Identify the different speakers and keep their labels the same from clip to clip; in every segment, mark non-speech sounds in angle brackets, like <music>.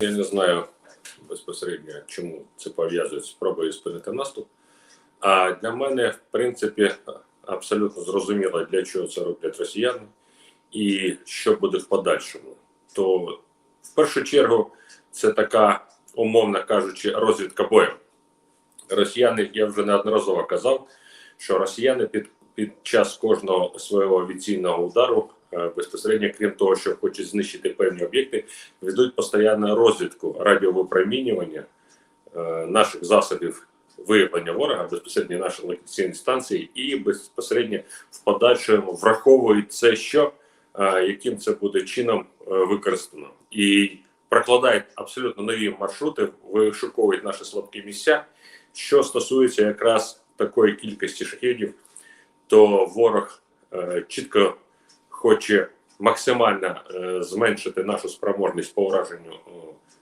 Speaker 1: Я не знаю безпосередньо, чому це пов'язують з спробою спинити наступ. А для мене, в принципі, абсолютно зрозуміло, для чого це роблять росіяни і що буде в подальшому. То в першу чергу це така, умовно кажучи, розвідка бою. Росіяни, я вже неодноразово казав, що росіяни під, під час кожного свого авіаційного удару, безпосередньо, крім того, що хочуть знищити певні об'єкти, ведуть постійну розвідку радіовипромінювання е, наших засобів виявлення ворога, безпосередньо наші локаційні станції, і безпосередньо в подальшому враховують це, що е, яким це буде чином е, використано, і прокладають абсолютно нові маршрути, вишуковують наші слабкі місця. Що стосується якраз такої кількості шахідів, то ворог е, чітко хоче максимально е, зменшити нашу спроможність по ураженню е,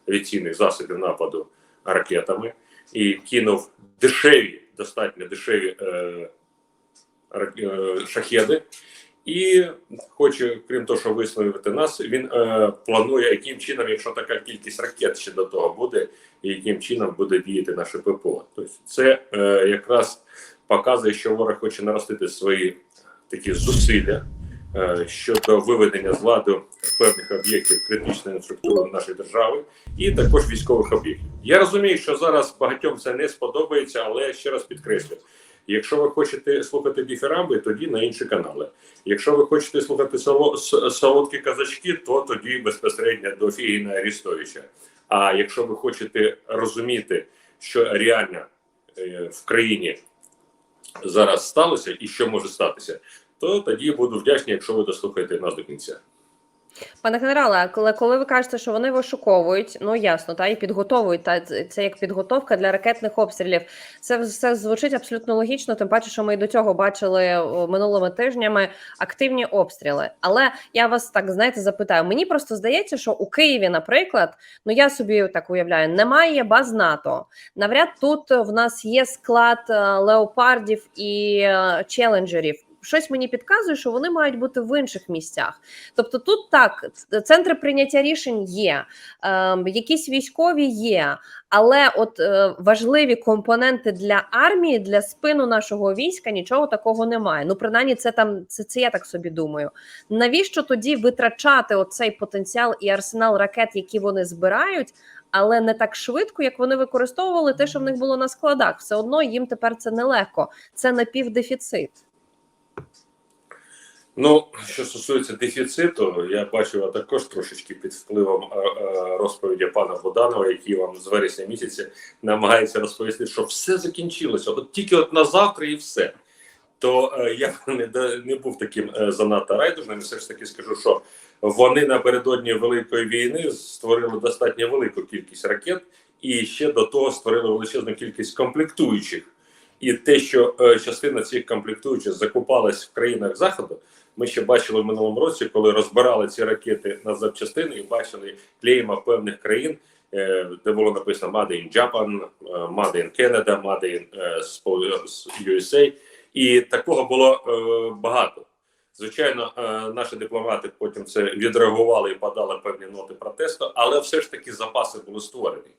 Speaker 1: авіаційних засобів нападу ракетами і кинув дешеві, достатньо дешеві е, шахеди. І хоче, крім того, що висловити нас, він е, планує, яким чином, якщо така кількість ракет ще до того буде, і яким чином буде діяти наше ППО. Тобто це е, якраз показує, що ворог хоче наростити свої такі зусилля щодо виведення з ладу певних об'єктів критичної інфраструктури нашої держави і також військових об'єктів. Я розумію, що зараз багатьом це не сподобається, але ще раз підкреслю. Якщо ви хочете слухати діфірамби, тоді на інші канали. Якщо ви хочете слухати солодкі казачки, то тоді безпосередньо до Фігіна Арістовича. А якщо ви хочете розуміти, що реально е, в країні зараз сталося і що може статися, то тоді буду вдячний, якщо ви дослухаєте нас до кінця.
Speaker 2: Пане генерале, а коли, ви кажете, що вони вишуковують, ну ясно, та і підготовують, та це як підготовка для ракетних обстрілів. Це все звучить абсолютно логічно. Тим паче, що ми і до цього бачили минулими тижнями активні обстріли. Але я вас так знаєте запитаю. Мені просто здається, що у Києві, наприклад, ну я собі так уявляю, немає баз НАТО. Навряд тут в нас є склад е, леопардів і е, челенджерів. Щось мені підказує, що вони мають бути в інших місцях. Тобто, тут так центри прийняття рішень є, е, якісь військові є, але от е, важливі компоненти для армії, для спину нашого війська нічого такого немає. Ну, принаймні, це там це, це я так собі думаю. Навіщо тоді витрачати оцей потенціал і арсенал ракет, які вони збирають? Але не так швидко, як вони використовували те, що в них було на складах. Все одно їм тепер це нелегко. Це напівдефіцит.
Speaker 1: Ну, що стосується дефіциту, я бачив також трошечки під впливом е, е, розповіді пана Боданова, який вам з вересня місяця намагається розповісти, що все закінчилося, от тільки от на завтра і все. То е, я <laughs> не, не був таким занадто райдужним, все ж таки скажу, що вони напередодні великої війни створили достатньо велику кількість ракет, і ще до того створили величезну кількість комплектуючих. І те, що частина цих комплектуючих закупалась в країнах заходу, ми ще бачили в минулому році, коли розбирали ці ракети на запчастини і бачили клейма певних країн, е, де було написано Made in Japan, е, Made in Canada, Made in е, USA. І такого було багато. Звичайно, наші дипломати потім це відреагували і подали певні ноти протесту, але все ж таки запаси були створені.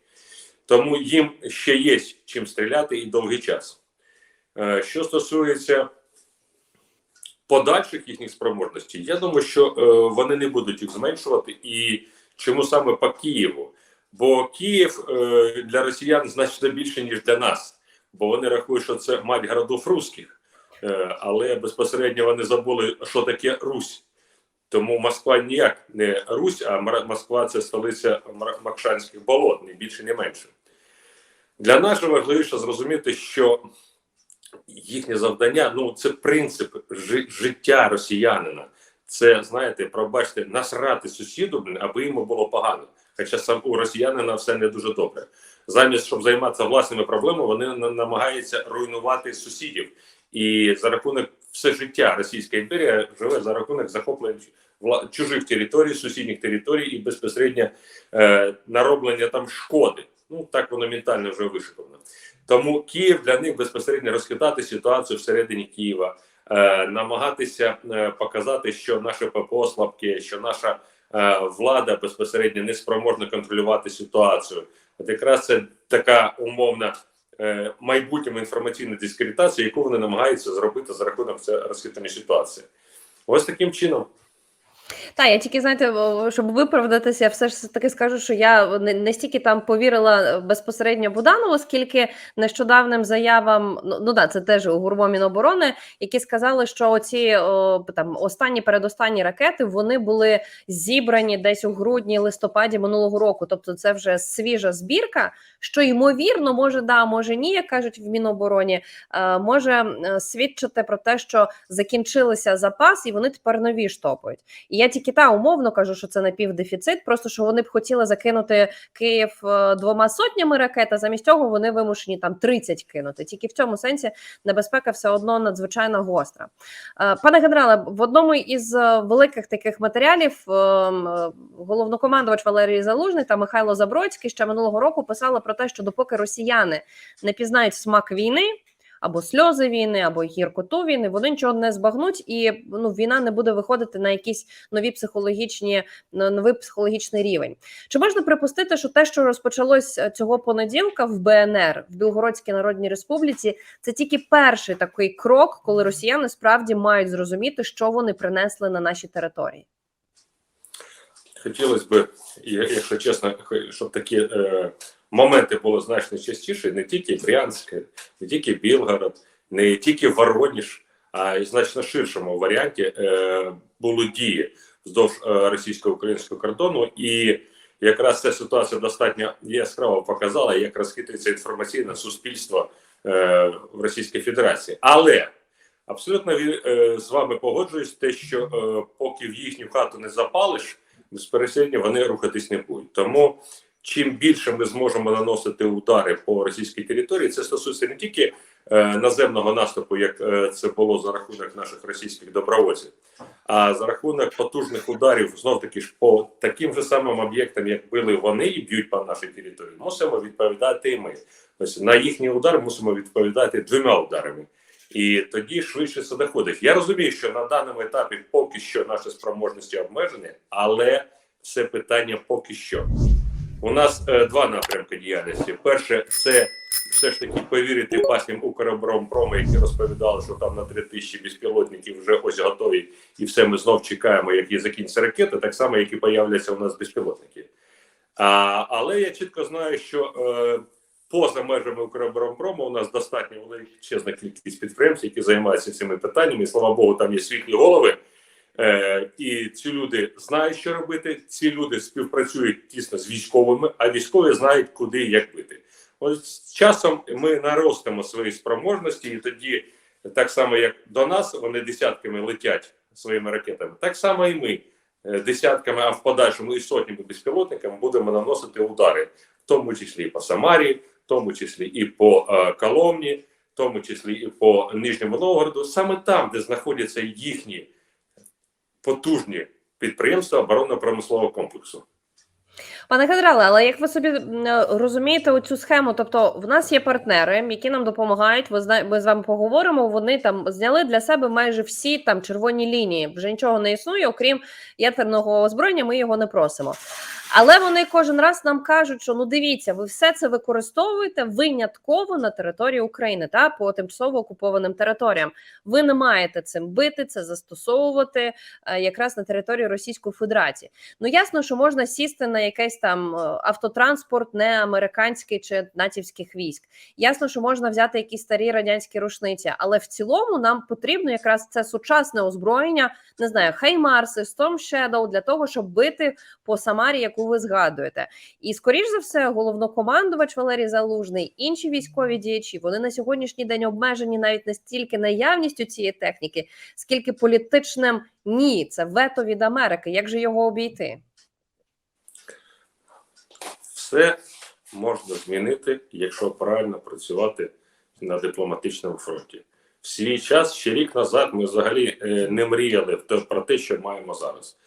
Speaker 1: Тому їм ще є чим стріляти і довгий час. Що стосується подальших їхніх спроможностей, я думаю, що е, вони не будуть їх зменшувати. І чому саме по Києву? Бо Київ е, для росіян значно більше, ніж для нас, бо вони рахують, що це мать городов русських, е, але безпосередньо вони забули, що таке Русь. Тому Москва ніяк не Русь, а Москва це столиця Макшанських болот, не більше, не менше. Для нас важливіше зрозуміти, що їхнє завдання ну це принцип жи- життя росіянина. Це знаєте, пробачте, насрати сусіду, аби йому було погано. Хоча сам у росіянина все не дуже добре. Замість щоб займатися власними проблемами, вони на- намагаються руйнувати сусідів. І за рахунок все життя Російська імперія живе за рахунок захоплення вла- чужих територій, сусідніх територій і безпосередньо е, нароблення там шкоди. Ну так воно ментально вже вишиковано. Тому Київ для них безпосередньо розхитати ситуацію всередині Києва, е, намагатися е, показати, що наше ППО слабке, що наша е, влада безпосередньо не спроможна контролювати ситуацію. От якраз це така умовна е, майбутня інформаційна дискредитація, яку вони намагаються зробити за рахунок розхитаної ситуації. Ось таким чином.
Speaker 2: Та я тільки знаєте, щоб виправдатися, я все ж таки скажу, що я не, не стільки там повірила безпосередньо Буданову, скільки нещодавним заявам, ну, ну да, це теж у ГУРБО Міноборони, які сказали, що оці о, там останні передостанні ракети вони були зібрані десь у грудні, листопаді минулого року. Тобто, це вже свіжа збірка, що ймовірно, може да, може ні, як кажуть в Мінобороні, е, може е, свідчити про те, що закінчилися запас, і вони тепер нові штопають. Я тільки та умовно кажу, що це напівдефіцит, просто що вони б хотіли закинути Київ е, двома сотнями ракет, а замість цього вони вимушені там 30 кинути. Тільки в цьому сенсі небезпека все одно надзвичайно гостра. Е, Пане генерале, в одному із е, великих таких матеріалів е, м, е, головнокомандувач Валерій Залужний та Михайло Забродський ще минулого року писали про те, що допоки росіяни не пізнають смак війни. Або сльози війни, або гіркоту війни, вони нічого не збагнуть, і ну війна не буде виходити на якісь нові психологічні новий психологічний рівень. Чи можна припустити, що те, що розпочалось е, цього понеділка в БНР в Білгородській Народній Республіці, це тільки перший такий крок, коли росіяни справді мають зрозуміти, що вони принесли на наші території?
Speaker 1: Хотілося б, якщо чесно, щоб такі е, моменти були значно частіше, не тільки Брянськ, не тільки Білгород, не тільки Вороніж, а й значно ширшому варіанті е, були дії вздовж е, російсько-українського кордону. І якраз ця ситуація достатньо яскраво показала, як розхитується інформаційне суспільство е, в Російській Федерації. Але абсолютно е, з вами погоджуюсь, те, що е, поки в їхню хату не запалиш безперечно вони рухатись не будуть. Тому чим більше ми зможемо наносити удари по російській території, це стосується не тільки е, наземного наступу, як е, це було за рахунок наших російських добровольців, а за рахунок потужних ударів знов таки ж по таким же самим об'єктам, як били вони і б'ють по нашій території, мусимо відповідати і ми. Тобто на їхній удар мусимо відповідати двома ударами. І тоді швидше це доходить. Я розумію, що на даному етапі поки що наші спроможності обмежені, але це питання поки що. У нас е, два напрямки діяльності. Перше, це все ж таки повірити басням Укроборонпрому, які розповідали, що там на 3 тисячі безпілотників вже ось готові, і все ми знов чекаємо, які закінчаться ракети, так само, як і появляться у нас безпілотники. А, але я чітко знаю, що е, поза межами Укроборонпрому у нас достатньо величезна кількість підприємств, які займаються цими питаннями. І слава Богу, там є світлі голови. Е, і ці люди знають, що робити. Ці люди співпрацюють тісно з військовими, а військові знають, куди і як бити. От з часом ми наростимо свої спроможності, і тоді, так само як до нас, вони десятками летять своїми ракетами, так само і ми е, десятками, а в подальшому і сотнями безпілотниками будемо наносити удари, в тому числі і по Самарі, в тому числі і по е, Коломні, в тому числі і по Нижньому Новгороду, саме там, де знаходяться їхні потужні підприємства оборонно-промислового комплексу.
Speaker 2: Пане генерале, але як ви собі розумієте оцю схему? Тобто, в нас є партнери, які нам допомагають. Ви ми з вами поговоримо. Вони там зняли для себе майже всі там червоні лінії. Вже нічого не існує, окрім ядерного озброєння. Ми його не просимо. Але вони кожен раз нам кажуть, що ну дивіться, ви все це використовуєте винятково на території України та по тимчасово окупованим територіям. Ви не маєте цим бити, це застосовувати е, якраз на території Російської Федерації. Ну ясно, що можна сісти на якийсь там е, автотранспорт, не американський чи натівських військ. Ясно, що можна взяти якісь старі радянські рушниці, але в цілому нам потрібно якраз це сучасне озброєння, не знаю, Хаймарси, Storm Shadow, для того, щоб бити по Самарі, яку ви згадуєте. І скоріш за все, головнокомандувач Валерій Залужний, інші військові діячі, вони на сьогоднішній день обмежені навіть не стільки наявністю цієї техніки, скільки політичним ні, це вето від Америки. Як же його обійти?
Speaker 1: Все можна змінити, якщо правильно працювати на дипломатичному фронті. В свій час ще рік назад ми взагалі е, не мріяли про те, що маємо зараз.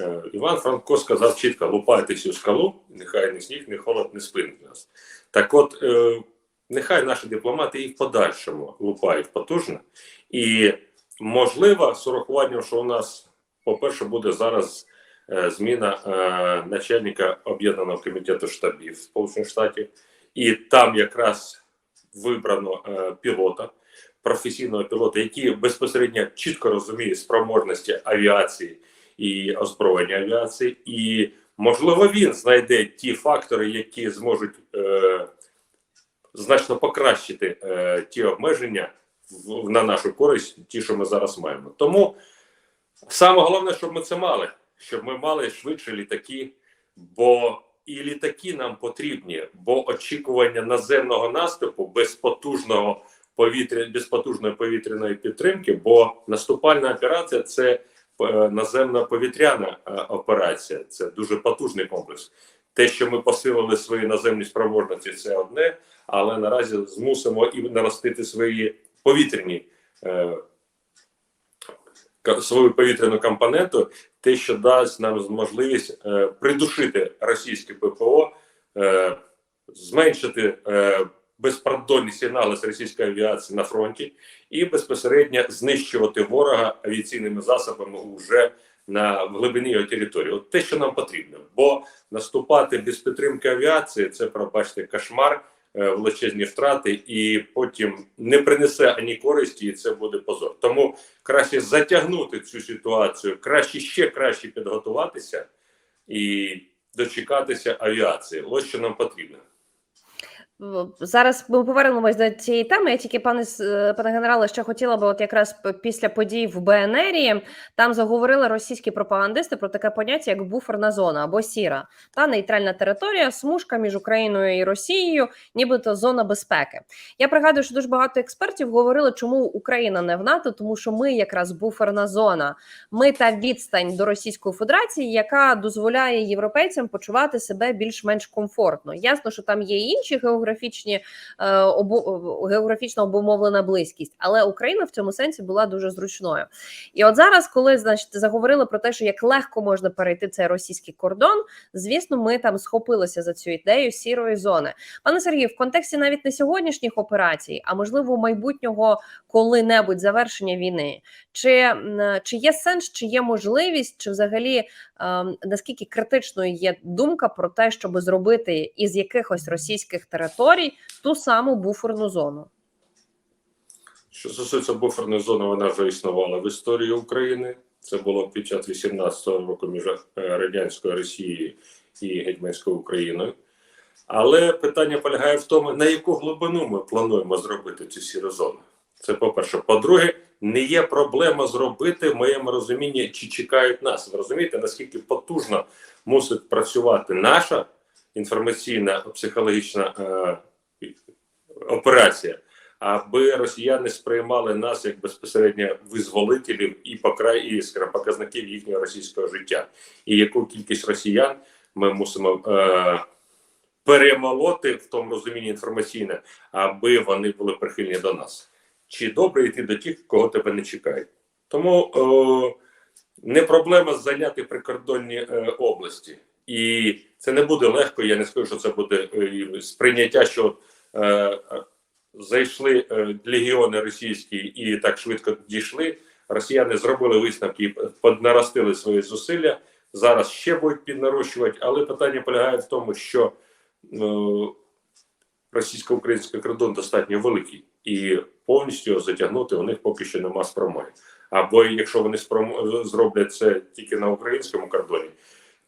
Speaker 1: Е, Іван Франко сказав чітко: лупайте цю скалу, нехай не сніг, не холод, не спинить нас. Так от, е, нехай наші дипломати і в подальшому лупають потужно. І можливо, з урахуванням, що у нас, по-перше, буде зараз зміна е, начальника об'єднаного комітету штабів Сполучених Штатів, і там якраз вибрано е, пілота, професійного пілота, який безпосередньо чітко розуміє спроможності авіації і озброєння авіації, і можливо він знайде ті фактори, які зможуть е, значно покращити е, ті обмеження в, на нашу користь, ті, що ми зараз маємо. Тому саме головне, щоб ми це мали, щоб ми мали швидше літаки, бо і літаки нам потрібні, бо очікування наземного наступу без потужного повітря, без потужної повітряної підтримки, бо наступальна операція це е, наземна повітряна е, операція, це дуже потужний комплекс. Те, що ми посилили свої наземні спроможності, це одне, але наразі змусимо і наростити свої повітряні е, свою повітряну компоненту, те, що дасть нам можливість е, придушити російське ППО, е, зменшити е, безпродольні сигнали з російської авіації на фронті і безпосередньо знищувати ворога авіаційними засобами вже на в глибині його території. От те, що нам потрібно, бо наступати без підтримки авіації це пробачте кошмар, величезні втрати, і потім не принесе ані користі, і це буде позор. Тому краще затягнути цю ситуацію, краще ще краще підготуватися і дочекатися авіації. Ось що нам потрібно.
Speaker 2: Зараз ми повернемось до цієї теми. Я тільки пане е, пане генерале, ще хотіла би, от якраз після подій в БНРі, там заговорили російські пропагандисти про таке поняття, як буферна зона або сіра та нейтральна територія, смужка між Україною і Росією, нібито зона безпеки. Я пригадую, що дуже багато експертів говорили, чому Україна не в НАТО, тому що ми якраз буферна зона. Ми та відстань до Російської Федерації, яка дозволяє європейцям почувати себе більш-менш комфортно. Ясно, що там є інші географічні е, обу, географічно обумовлена близькість, але Україна в цьому сенсі була дуже зручною. І от зараз, коли значить заговорили про те, що як легко можна перейти цей російський кордон, звісно, ми там схопилися за цю ідею сірої зони. Пане Сергію, в контексті навіть не сьогоднішніх операцій, а можливо майбутнього коли-небудь завершення війни, чи, чи є сенс, чи є можливість, чи взагалі ем, наскільки критичною є думка про те, щоб зробити із якихось російських територій ту саму буферну зону?
Speaker 1: Що стосується буферної зони, вона вже існувала в історії України. Це було під час 18-го року між е, радянською Росією і гетьманською Україною. Але питання полягає в тому, на яку глибину ми плануємо зробити цю сіру зону. Це по-перше. По-друге, не є проблема зробити в моєму розумінні, чи чекають нас. Ви розумієте, наскільки потужно мусить працювати наша інформаційна психологічна е, операція, аби росіяни сприймали нас як безпосередньо визволителів і покрай і скажімо, показників їхнього російського життя, і яку кількість росіян ми мусимо е, перемолоти в тому розумінні інформаційне, аби вони були прихильні до нас. Чи добре йти до тих, кого тебе не чекають? Тому е, не проблема зайняти прикордонні е, області, і це не буде легко. Я не скажу, що це буде е, сприйняття, що е, зайшли е, легіони російські і так швидко дійшли. Росіяни зробили висновки і поднаростили свої зусилля. Зараз ще будуть піднарощувати, але питання полягає в тому, що е, російсько-український кордон достатньо великий, і повністю його затягнути у них поки що нема спромоги. Або якщо вони спром... зроблять це тільки на українському кордоні,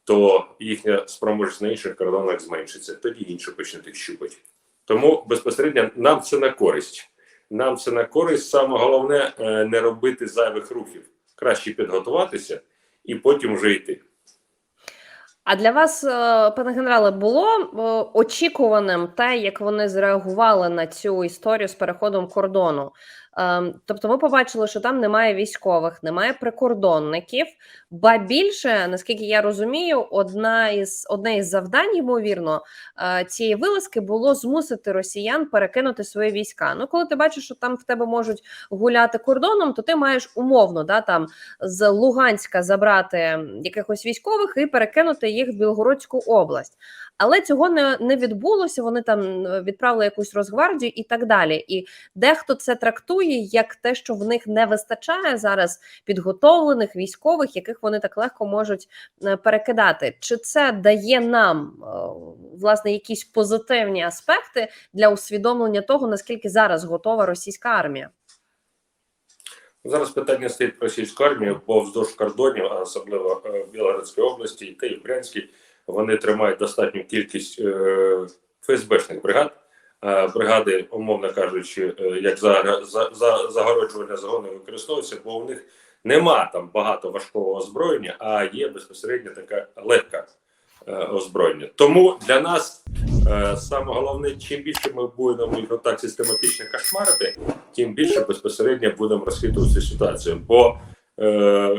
Speaker 1: то їхня спроможність на інших кордонах зменшиться. Тоді інші почнуть щупати. Тому безпосередньо нам це на користь. Нам це на користь. Саме головне е, не робити зайвих рухів. Краще підготуватися і потім вже йти.
Speaker 2: А для вас, е, пане генерале, було е, очікуваним те, як вони зреагували на цю історію з переходом кордону? Ем, Тобто, ми побачили, що там немає військових, немає прикордонників. Ба більше, наскільки я розумію, одна із одне із завдань, ймовірно, е, цієї вилазки було змусити росіян перекинути свої війська. Ну, коли ти бачиш, що там в тебе можуть гуляти кордоном, то ти маєш умовно да там з Луганська забрати якихось військових і перекинути їх в Білгородську область. Але цього не, не відбулося. Вони там відправили якусь Росгвардію і так далі. І дехто це трактує як те, що в них не вистачає зараз підготовлених військових, яких вони так легко можуть е, перекидати. Чи це дає нам е, власне якісь позитивні аспекти для усвідомлення того, наскільки зараз готова російська армія?
Speaker 1: Зараз питання стоїть про російську армію, бо вздовж кордонів, особливо е, в Білгородській області і Київ, Брянській, вони тримають достатню кількість е, ФСБшних бригад. Е, бригади, умовно кажучи, е, як за, за, за загороджувальні загони використовуються, бо у них нема там багато важкого озброєння, а є безпосередньо така легка озброєння. Тому для нас саме головне, чим більше ми будемо їх так систематично кошмарити, тим більше безпосередньо будемо розхитувати ситуацію. Бо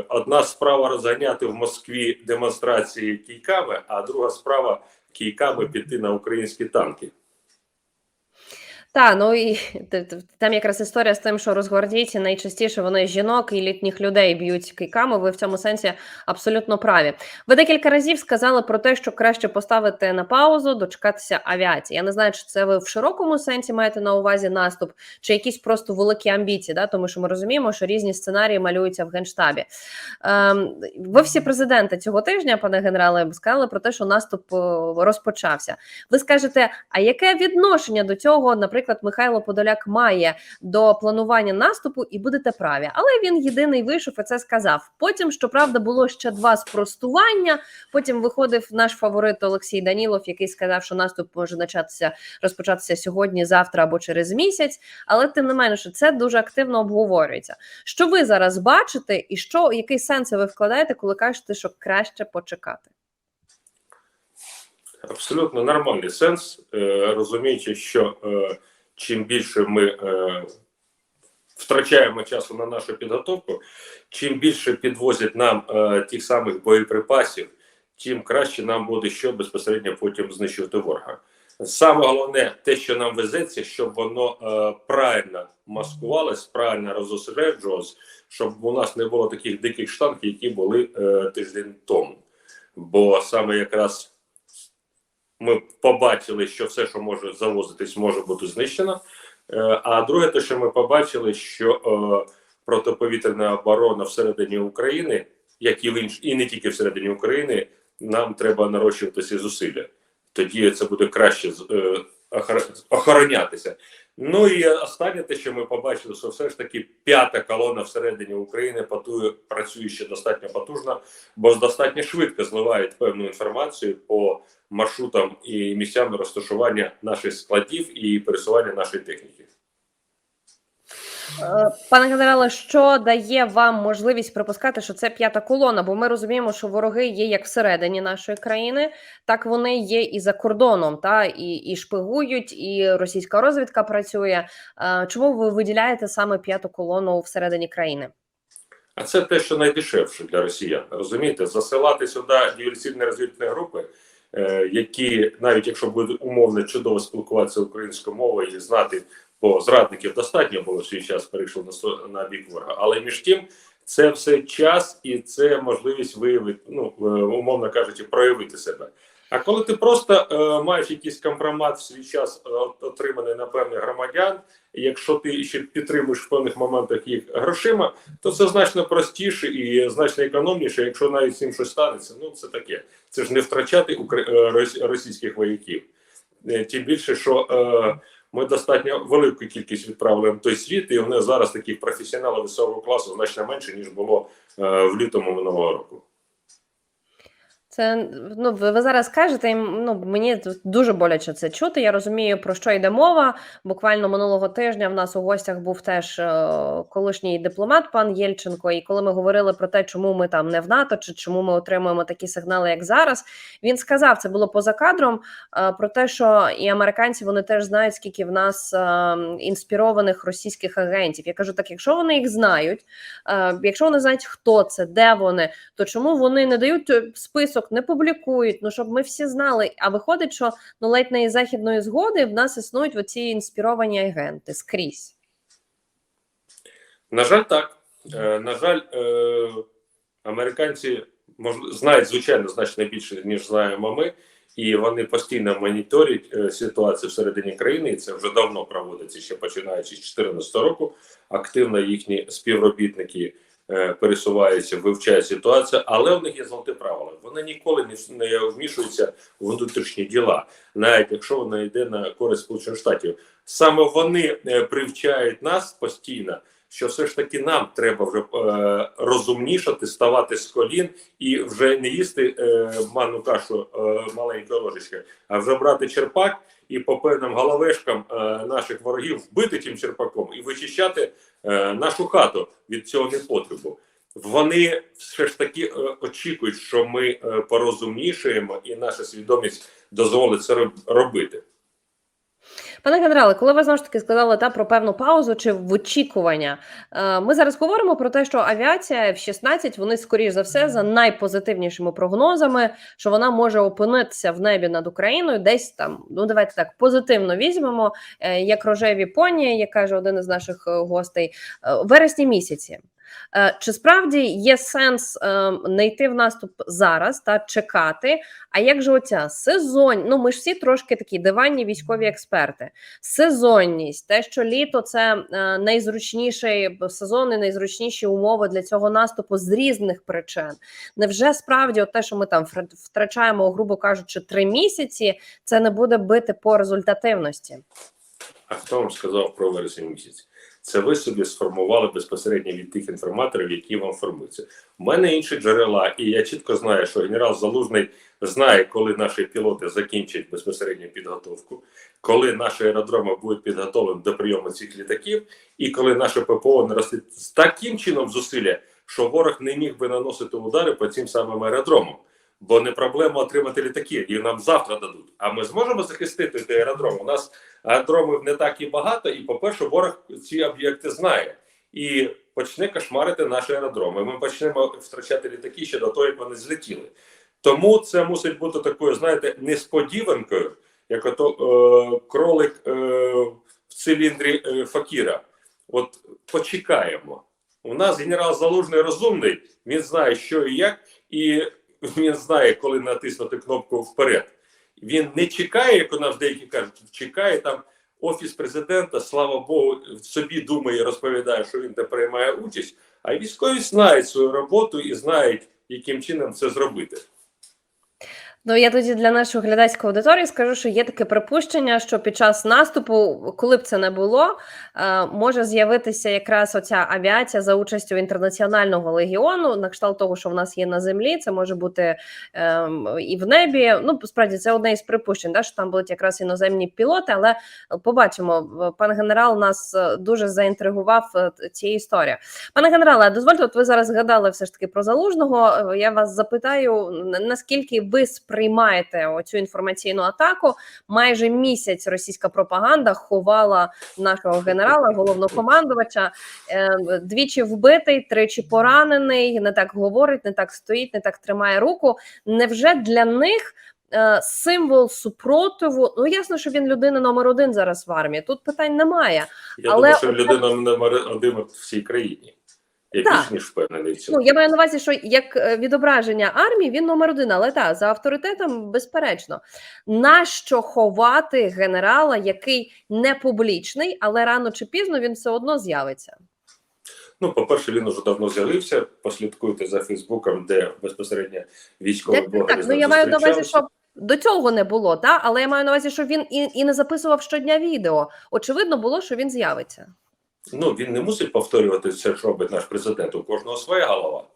Speaker 1: одна справа розганяти в Москві демонстрації кійками, а друга справа кійками піти на українські танки.
Speaker 2: Та ну і там якраз історія з тим, що розгвардійці найчастіше вони жінок і літніх людей б'ють кийками. Ви в цьому сенсі абсолютно праві. Ви декілька разів сказали про те, що краще поставити на паузу, дочекатися авіації. Я не знаю, чи це ви в широкому сенсі маєте на увазі наступ, чи якісь просто великі амбіції, да? тому що ми розуміємо, що різні сценарії малюються в генштабі. Ем, ви всі президенти цього тижня, пане генерале, сказали про те, що наступ е, розпочався. Ви скажете, а яке відношення до цього, наприклад, Михайло Подоляк має до планування наступу, і будете праві. Але він єдиний вийшов і це сказав. Потім, щоправда, було ще два спростування. Потім виходив наш фаворит Олексій Данілов, який сказав, що наступ може початися розпочатися сьогодні, завтра або через місяць. Але тим не менше, це дуже активно обговорюється. Що ви зараз бачите, і що який сенс ви вкладаєте, коли кажете, що краще почекати?
Speaker 1: Абсолютно нормальний сенс, е, розуміючи, що е, чим більше ми е, втрачаємо часу на нашу підготовку, чим більше підвозять нам тих самих боєприпасів, тим краще нам буде що безпосередньо потім знищувати ворога. Саме головне, те, що нам везеться, щоб воно правильно маскувалось, правильно розосереджувалось, щоб у нас не було таких диких штанків, які були тиждень тому. Бо саме якраз ми побачили, що все, що може завозитись, може бути знищено. Е, А друге, те, що ми побачили, що е, протиповітряна оборона всередині України, як і в інш... і не тільки всередині України, нам треба нарощувати ці зусилля. Тоді це буде краще е, охор- охоронятися. Ну і останнє те, що ми побачили, що все ж таки п'ята колона всередині України патує, працює ще достатньо потужно, бо достатньо швидко зливають певну інформацію по маршрутам і місцям розташування наших складів і пересування нашої техніки.
Speaker 2: Пане генерале, що дає вам можливість припускати, що це п'ята колона? Бо ми розуміємо, що вороги є як всередині нашої країни, так вони є і за кордоном, та і, і шпигують, і російська розвідка працює. Е, Чому ви виділяєте саме п'яту колону всередині країни?
Speaker 1: А це те, що найдешевше для росіян. Розумієте, засилати сюди диверсійні розвідні групи, е, які навіть якщо будуть умовно чудово спілкуватися українською мовою і знати, бо зрадників достатньо було свій час перейшло на на бік ворога. Але між тим, це все час і це можливість виявити, ну е, умовно кажучи, проявити себе. А коли ти просто е, маєш якийсь компромат в свій час е, отриманий на певних громадян, якщо ти ще підтримуєш в певних моментах їх грошима, то це значно простіше і значно економніше, якщо навіть цим щось станеться. Ну це таке. Це ж не втрачати е, російських вояків. Тим більше, що е, ми достатньо велику кількість відправили в той світ, і вони зараз таких професіоналів високого класу значно менше ніж було е, в лютому минулого року.
Speaker 2: Це ну ви ви зараз кажете, і, ну мені дуже боляче це чути. Я розумію про що йде мова. Буквально минулого тижня в нас у гостях був теж е, колишній дипломат пан Єльченко. І коли ми говорили про те, чому ми там не в НАТО, чи чому ми отримуємо такі сигнали, як зараз, він сказав, це було поза кадром. е, про те, що і американці вони теж знають, скільки в нас е, інспірованих російських агентів. Я кажу, так якщо вони їх знають, якщо вони знають, хто це, де вони, то чому вони не дають е, не публікують? Ну щоб ми всі знали. А виходить, що ну ледь не із західної згоди в нас існують оці інспіровані агенти скрізь.
Speaker 1: На жаль, так. Е, на жаль, е, американці знають звичайно значно більше ніж знаємо ми, і вони постійно моніторять е, ситуацію всередині країни. І це вже давно проводиться ще починаючи з 2014 року. Активно їхні співробітники пересуваються, вивчають ситуацію, але у них є золоте правило. Вони ніколи не, не вмішуються в внутрішні діла, навіть якщо вона йде на користь Сполучених Штатів. Саме вони е, привчають нас постійно, що все ж таки нам треба вже е, розумнішати, ставати з колін і вже не їсти е, кашу е, маленької ложечки, а вже брати черпак і по певним головешкам е, наших ворогів вбити тим черпаком і вичищати е, нашу хату від цього непотребу. Вони все ж таки очікують, що ми е, порозумнішаємо, і наша свідомість дозволить це робити.
Speaker 2: Пане генерале, коли ви знову ж таки сказали та про певну паузу чи в очікування, е, ми зараз говоримо про те, що авіація F-16, вони скоріш за все за найпозитивнішими прогнозами, що вона може опинитися в небі над Україною, десь там. Ну давайте так позитивно візьмемо, е, як рожеві поні, як каже один із наших е, гостей, в вересні місяці. Е, Чи справді є сенс е, не йти в наступ зараз та чекати? А як же оця сезон? Ну ми ж всі трошки такі диванні військові експерти. Сезонність, те, що літо це е, найзручніший сезон і найзручніші умови для цього наступу з різних причин. Невже справді от те, що ми там втра- втрачаємо, грубо кажучи, три місяці, це не буде бити по результативності?
Speaker 1: А хто вам сказав про вересень місяць? Це ви собі сформували безпосередньо від тих інформаторів, які вам формуються. У мене інші джерела, і я чітко знаю, що генерал Залужний знає, коли наші пілоти закінчать безпосередньо підготовку, коли наші аеродроми будуть підготовлені до прийому цих літаків, і коли наше ППО наростить з таким чином зусилля, що ворог не міг би наносити удари по цим самим аеродромам. Бо не проблема отримати літаки, і нам завтра дадуть. А ми зможемо захистити цей аеродром. У нас аеродромів не так і багато, і, по-перше, ворог ці об'єкти знає і почне кошмарити наші аеродроми. Ми почнемо втрачати літаки ще до того, як вони злетіли. Тому це мусить бути такою, знаєте, несподіванкою, як ото е, кролик е, в циліндрі е, Факіра. От почекаємо. У нас генерал Залужний розумний, він знає, що і як, і <laughs> він знає, коли натиснути кнопку вперед. Він не чекає, як у нас деякі кажуть, чекає там офіс президента, слава Богу, собі думає, розповідає, що він там приймає участь. А військові знають свою роботу і знають, яким чином це зробити.
Speaker 2: Ну я тоді для нашої глядацької аудиторії скажу, що є таке припущення, що під час наступу, коли б це не було, е, може з'явитися якраз оця авіація за участю інтернаціонального легіону, на кшталт того, що в нас є на землі. Це може бути ем, і в небі. Ну справді це одне із припущень, да, що там будуть якраз іноземні пілоти. Але побачимо, пан генерал нас е, дуже заінтригував е, цією історією. Пане генерале, дозвольте, от ви зараз згадали все ж таки про залужного. Я вас запитаю, наскільки ви сприймаєте оцю інформаційну атаку? Майже місяць російська пропаганда ховала нашого генерала, головнокомандувача. Е, Двічі вбитий, тричі поранений. Не так говорить, не так стоїть, не так тримає руку. Невже для них? е, Символ супротиву, ну ясно, що він людина номер один зараз в армії. Тут питань немає.
Speaker 1: Я
Speaker 2: Але
Speaker 1: думаю, що людина номер один в всій країні. Я більш ніж впевнений в цьому.
Speaker 2: Ну я маю на увазі, що як е, відображення армії він номер один, але так, за авторитетом, безперечно, нащо ховати генерала, який не публічний, але рано чи пізно він все одно з'явиться.
Speaker 1: Ну, по-перше, він уже давно з'явився. Послідкуйте за Фейсбуком, де безпосередньо військові
Speaker 2: Так, так, так. Ну я маю на увазі, що до цього не було, та але я маю на увазі, що він і, і не записував щодня відео. Очевидно було, що він з'явиться.
Speaker 1: Ну, він не мусить повторювати все, що робить наш президент. У кожного своя голова.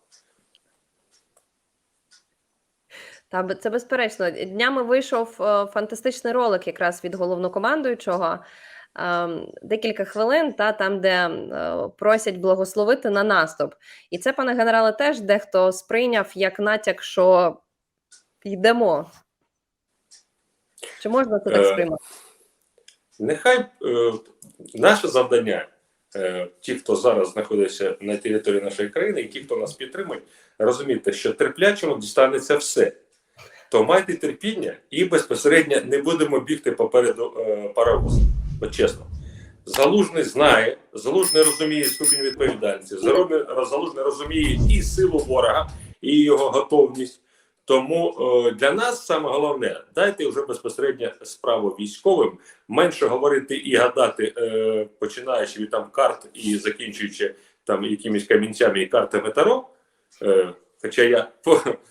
Speaker 2: Та це безперечно. Днями вийшов е, фантастичний ролик якраз від головнокомандуючого. Ем, декілька хвилин, та там, де е, просять благословити на наступ. І це, пане генерале, теж дехто сприйняв як натяк, що йдемо. Чи можна це так
Speaker 1: Е,
Speaker 2: сприймати?
Speaker 1: Нехай е, наше завдання, ті, хто зараз знаходиться на території нашої країни, і ті, хто нас підтримують, розуміти, що терплячому дістанеться все. То майте терпіння і безпосередньо не будемо бігти попереду е. От чесно. Залужний знає, залужний розуміє ступінь відповідальності, залужний розуміє і силу ворога, і його готовність. Тому е, для нас саме головне дайте вже безпосередньо справу військовим, менше говорити і гадати, е, починаючи від там карт і закінчуючи там якимись камінцями і картами Таро. Е, хоча я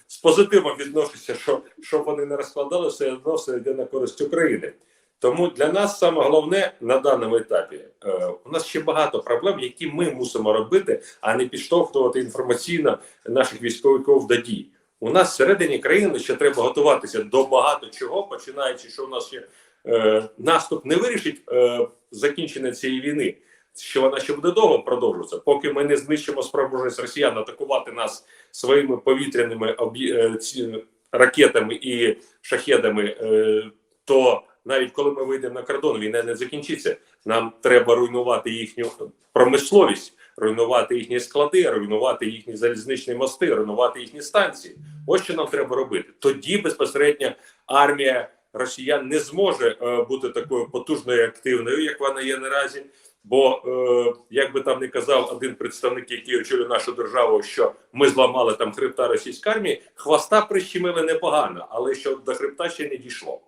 Speaker 1: з позитивом відношуся, що щоб вони не розкладали, все одно все йде на користь України. Тому для нас саме головне на даному етапі е, у нас ще багато проблем, які ми мусимо робити, а не підштовхувати інформаційно наших військовиків до дій. У нас всередині країни ще треба готуватися до багато чого, починаючи, що у нас ще е, наступ не вирішить е, закінчення цієї війни. Що вона ще буде довго продовжуватися, поки ми не знищимо спроможність росіян атакувати нас своїми повітряними е, ці, ракетами і шахедами, е, то навіть коли ми вийдемо на кордон, війна не закінчиться. Нам треба руйнувати їхню промисловість, руйнувати їхні склади, руйнувати їхні залізничні мости, руйнувати їхні станції. Ось що нам треба робити. Тоді безпосередньо армія росіян не зможе е, бути такою потужною і активною, як вона є наразі. Бо е, як би там не казав один представник, який очолює нашу державу, що ми зламали там хребта російської армії, хвоста прищемили непогано, але що до хребта ще не дійшло.